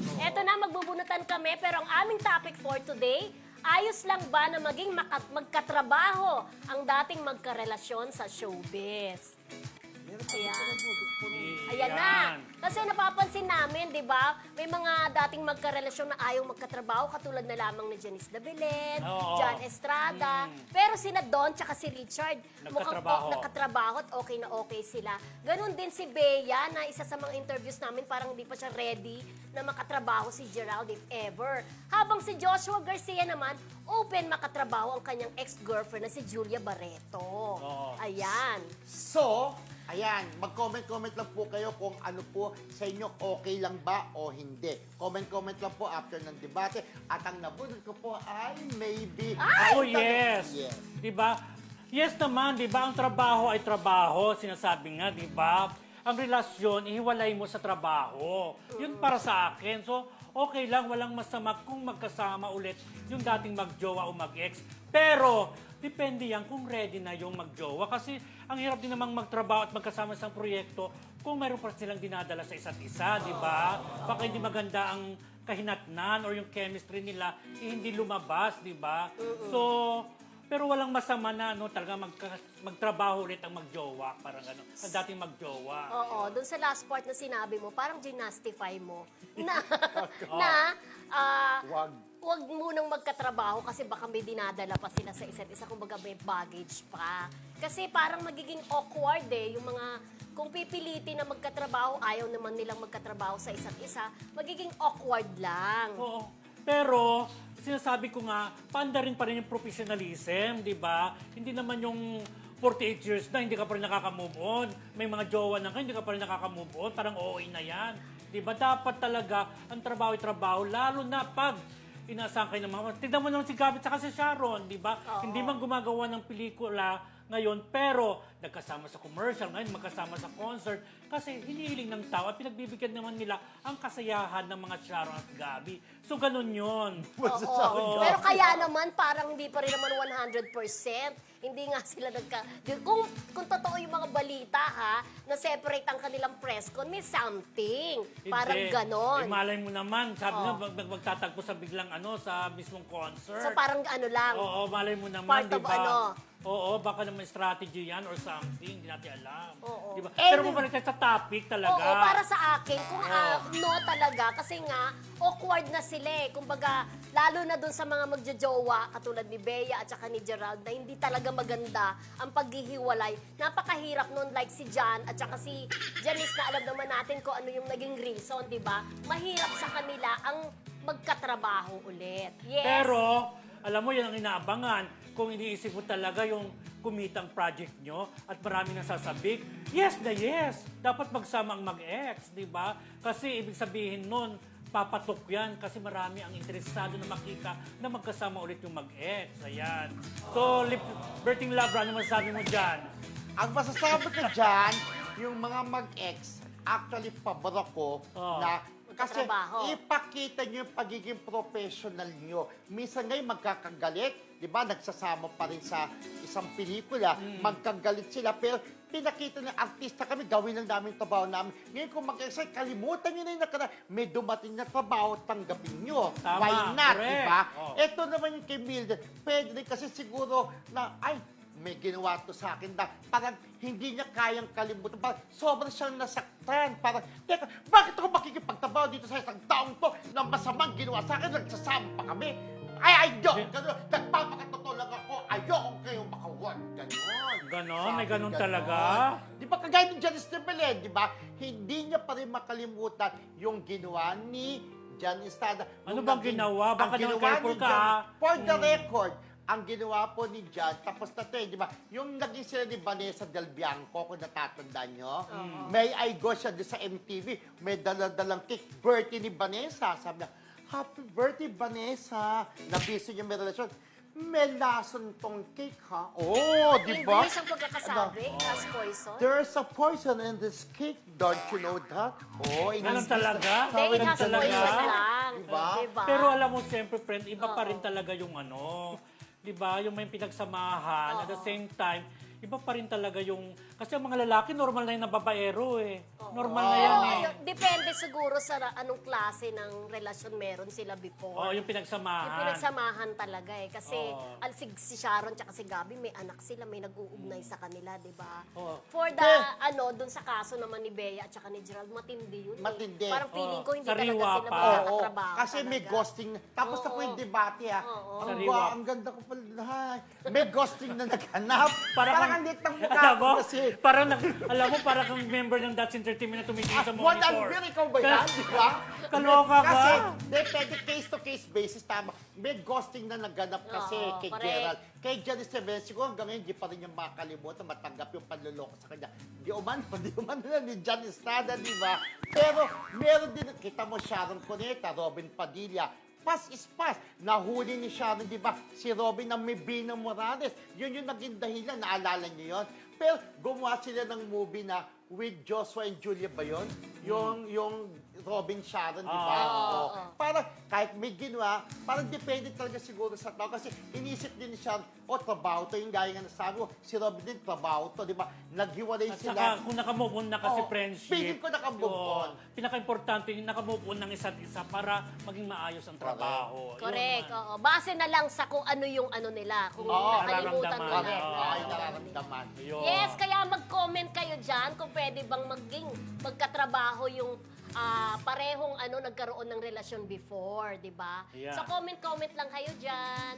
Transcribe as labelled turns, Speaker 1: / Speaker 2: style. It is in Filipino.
Speaker 1: Eto na, magbubunutan kami, pero ang aming topic for today, ayos lang ba na maging magkatrabaho ang dating magkarelasyon sa showbiz? Ayan. Ayan na. Kasi napapansin namin, di ba, may mga dating magkarelasyon na ayaw magkatrabaho, katulad na lamang ni Janice de Belen,
Speaker 2: Oo.
Speaker 1: John Estrada. Pero sina Don tsaka si Richard, mukhang
Speaker 2: Nagkatrabaho.
Speaker 1: o- nakatrabaho at okay na okay sila. Ganon din si Bea na isa sa mga interviews namin, parang hindi pa siya ready na makatrabaho si Gerald if ever. Habang si Joshua Garcia naman, open makatrabaho ang kanyang ex-girlfriend na si Julia Barreto.
Speaker 2: Oo.
Speaker 1: Ayan.
Speaker 3: So, ayan, mag-comment-comment lang po kayo kung ano po sa inyo okay lang ba o hindi. Comment-comment lang po after ng debate. At ang nabunod ko po ay maybe...
Speaker 1: Ay!
Speaker 2: Oh, yes.
Speaker 3: Yes.
Speaker 2: Di ba? Yes naman, di ba? Ang trabaho ay trabaho. Sinasabi nga, di ba? Ang relasyon, ihiwalay mo sa trabaho. Yun para sa akin. So, okay lang, walang masama kung magkasama ulit yung dating magjowa o mag-ex. Pero, depende yan kung ready na yung magjowa. Kasi, ang hirap din namang magtrabaho at magkasama sa proyekto kung mayroon pa silang dinadala sa isa't isa, di ba? Baka hindi maganda ang kahinatnan or yung chemistry nila eh, hindi lumabas, di ba? So, pero walang masama na no, talaga magka- magtrabaho ulit ang magjowa, parang gano'n. Ang dating magjowa.
Speaker 1: Oo, dun sa last part na sinabi mo, parang ginastify mo na, na ah,
Speaker 3: Wag.
Speaker 1: wag munang magkatrabaho kasi baka may dinadala pa sila sa isa't isa, kumbaga may baggage pa. Kasi parang magiging awkward eh, yung mga, kung pipilitin na magkatrabaho, ayaw naman nilang magkatrabaho sa isa't isa, magiging awkward lang.
Speaker 2: Oo. Pero, sinasabi ko nga, paanda rin pa rin yung professionalism, di ba? Hindi naman yung 48 years na, hindi ka pa rin nakaka-move on. May mga jowa na ka, hindi ka pa rin nakaka-move on. Parang OA na yan. Di ba? Dapat talaga, ang trabaho ay trabaho, lalo na pag inaasahan kayo ng mga... Tignan mo naman si Gabit at si Sharon, di ba? Hindi man gumagawa ng pelikula ngayon, pero nagkasama sa commercial, ngayon magkasama sa concert, kasi hinihiling ng tao at pinagbibigyan naman nila ang kasayahan ng mga Sharon at Gabi. So, ganun yun.
Speaker 1: Oo. Pero kaya naman, parang hindi pa rin naman 100%. Hindi nga sila nagka... Kung, kung totoo yung mga balita, ha, na separate ang kanilang press con, may something. Parang
Speaker 2: Hindi.
Speaker 1: ganon.
Speaker 2: Eh, malay mo naman, sabi
Speaker 1: Oo.
Speaker 2: nga, mag, mag- magtatagpo sa biglang ano, sa mismong concert.
Speaker 1: So parang ano lang.
Speaker 2: Oo, malay mo naman,
Speaker 1: Part
Speaker 2: di
Speaker 1: of
Speaker 2: ba?
Speaker 1: ano?
Speaker 2: Oo, baka naman strategy yan or something, hindi natin alam.
Speaker 1: Oo.
Speaker 2: Di ba?
Speaker 1: Eh,
Speaker 2: Pero bumalik tayo sa topic talaga.
Speaker 1: Oo, para sa akin, kung ah, no talaga, kasi nga, awkward na sila eh. Kumbaga, lalo na dun sa mga magjojowa, katulad ni Bea at saka ni Gerald, na hindi talaga maganda ang paghihiwalay. Napakahirap nun, like si John at saka si Janice, na alam naman natin kung ano yung naging reason, di ba? Mahirap sa kanila ang magkatrabaho ulit. Yes.
Speaker 2: Pero, alam mo, yan ang inaabangan. Kung iniisip mo talaga yung kumitang project nyo at marami nang sasabik, yes na yes. Dapat magsama ang mag-ex, di ba? Kasi ibig sabihin nun, papatok yan kasi marami ang interesado na makita na magkasama ulit yung mag-ex. Ayan. So, lip, Berting Labra, ano masasabi mo dyan?
Speaker 3: Ang masasabi ko dyan, yung mga mag-ex, actually pabor ko
Speaker 2: Oo.
Speaker 3: na kasi
Speaker 1: Magkatrabaho.
Speaker 3: ipakita nyo yung pagiging professional nyo. Minsan ngayon magkakagalit, di ba? Nagsasama pa rin sa isang pelikula,
Speaker 2: Hmm.
Speaker 3: magkagalit sila, pero pinakita ng artista kami, gawin lang namin trabaho namin. Ngayon kung mag-ex, kalimutan nyo na yung nakara, may dumating na trabaho, tanggapin nyo.
Speaker 2: Tama,
Speaker 3: Why not, di ba?
Speaker 2: Oo.
Speaker 3: Ito naman yung kay Mildred, pwede rin kasi siguro na, ay, may ginawa to sa akin na parang hindi niya kayang kalimutan. Parang sobrang siyang nasaktan. Parang, teka, bakit ako makikipagtrabaho dito sa isang taong to na masamang ginawa sa akin, nagsasama pa kami? Ay, ayoko, gano'n. Nagpapakatotoo lang ako, ayoko kayong makawag. Ganon.
Speaker 2: Ganon? May ganon talaga?
Speaker 3: Di ba kagaya ni Janice Belen, di ba? Hindi niya pa rin makalimutan yung ginawa ni Jan Estrada.
Speaker 2: Ano
Speaker 3: Nung
Speaker 2: bang
Speaker 3: naging-
Speaker 2: ginawa? Baka
Speaker 3: ang
Speaker 2: naman
Speaker 3: ginawa
Speaker 2: careful
Speaker 3: ni
Speaker 2: ka,
Speaker 3: Jan-
Speaker 2: ah.
Speaker 3: For the
Speaker 2: Hmm.
Speaker 3: record, ang ginawa po ni Jan, tapos na to eh, di ba? Yung naging sila ni Vanessa Del Bianco, kung natatandaan nyo, may I go siya doon sa MTV, may dala-dalang cake, birthday ni Vanessa. Sabi niya, Happy birthday, Vanessa. Nabisi niya may relasyon. May lason tong cake, ha? Oh, di ba?
Speaker 1: English ang pagkakasabi, as poison.
Speaker 3: There's a poison in this cake, don't you know that? Oh,
Speaker 2: Ganun
Speaker 3: English-
Speaker 2: talaga?
Speaker 1: Hindi, it
Speaker 2: Ganun
Speaker 1: has
Speaker 2: talaga?
Speaker 1: poison lang.
Speaker 3: Diba?
Speaker 1: Diba?
Speaker 2: Pero alam mo, siyempre, friend, iba pa
Speaker 1: Oo.
Speaker 2: rin talaga yung ano, di ba? Yung may pinagsamahan. At the same time, iba pa rin talaga yung... Kasi ang mga lalaki, normal na yung nababaero eh. Normal na yan eh.
Speaker 1: depende siguro sa ra- anong klase ng relasyon meron sila before.
Speaker 2: Oo, yung
Speaker 1: Yung
Speaker 2: pinagsamahan.
Speaker 1: pinagsamahan talaga eh. Kasi
Speaker 2: Oo.
Speaker 1: al- si, si Sharon tsaka si Gabi, may anak sila, may nag-uugnay sa kanila, di ba?
Speaker 2: Oo.
Speaker 1: For the, ano, dun sa kaso naman ni Bea at saka ni Gerald, matindi yun
Speaker 3: Matindi.
Speaker 1: eh. Parang feeling
Speaker 2: Oo.
Speaker 1: ko hindi
Speaker 2: Sariwa
Speaker 1: talaga sila
Speaker 2: pa.
Speaker 1: magkakatrabaho.
Speaker 3: kasi may
Speaker 1: talaga.
Speaker 3: ghosting. Tapos na po
Speaker 1: Oo.
Speaker 3: yung debate ha.
Speaker 1: Oo.
Speaker 3: Ang,
Speaker 2: Sariwa.
Speaker 3: ang ganda ko pala. Hay. May ghosting na naghanap.
Speaker 2: Para
Speaker 3: Parang ang lit ng mukha
Speaker 2: Alam
Speaker 3: ko
Speaker 2: mo,
Speaker 3: kasi.
Speaker 2: parang, nag, alam mo, parang kang member ng Dutch Entertainment na tumitingin
Speaker 3: Ah,
Speaker 2: sa
Speaker 3: Juan
Speaker 2: monitor.
Speaker 3: Albert, ikaw ba yan? Di ba?
Speaker 2: Kaloka ka.
Speaker 3: Kasi, depende case-to-case basis, tama. May ghosting na naganap kasi
Speaker 1: Oo,
Speaker 3: kay
Speaker 1: correct.
Speaker 3: Gerald. Kay Janice Seven, siguro hanggang ngayon, hindi pa rin niya makakalimutan, matanggap yung panluloko sa kanya. Di umano, di umano na ni Jan Estrada, di ba? Pero, meron din, kita mo Sharon Cuneta, Robin Padilla, Pass is pass. Nahuli ni Sharon, di ba? Si Robin ng Mibino Morales. Yun yung naging dahilan. Naalala niyo yun? Pero gumawa sila ng movie na with Joshua and Julia ba yun? Yung, yung Robin Sharon, di ba?
Speaker 2: Ah.
Speaker 3: Oo.
Speaker 1: Oo.
Speaker 3: Parang kahit may ginawa, parang depende talaga siguro sa tao. Kasi inisip din ni Sharon, o trabaho to, yung gaya nga nasabi ko, si Robin din trabaho to, di ba? Naghiwalay
Speaker 2: At
Speaker 3: sila.
Speaker 2: saka kung nakamove on na kasi
Speaker 3: Oo,
Speaker 2: friendship.
Speaker 3: feeling ko nakamove
Speaker 2: oo,
Speaker 3: on.
Speaker 2: Pinaka-importante yung nakamove on ng isa't isa para maging maayos ang trabaho. Yun
Speaker 1: Correct,
Speaker 2: man.
Speaker 1: oo. Base na lang sa kung ano yung ano nila. Kung
Speaker 3: Oo,
Speaker 1: nakalimutan mo
Speaker 2: nararamdaman. Oo.
Speaker 3: Oo, ay nararamdaman.
Speaker 2: Yun.
Speaker 1: Yes, kaya mag-comment kayo dyan kung pwede bang maging magkatrabaho yung ah, parehong ano nagkaroon ng relasyon before, di ba?
Speaker 2: Yeah.
Speaker 1: So comment-comment lang kayo dyan.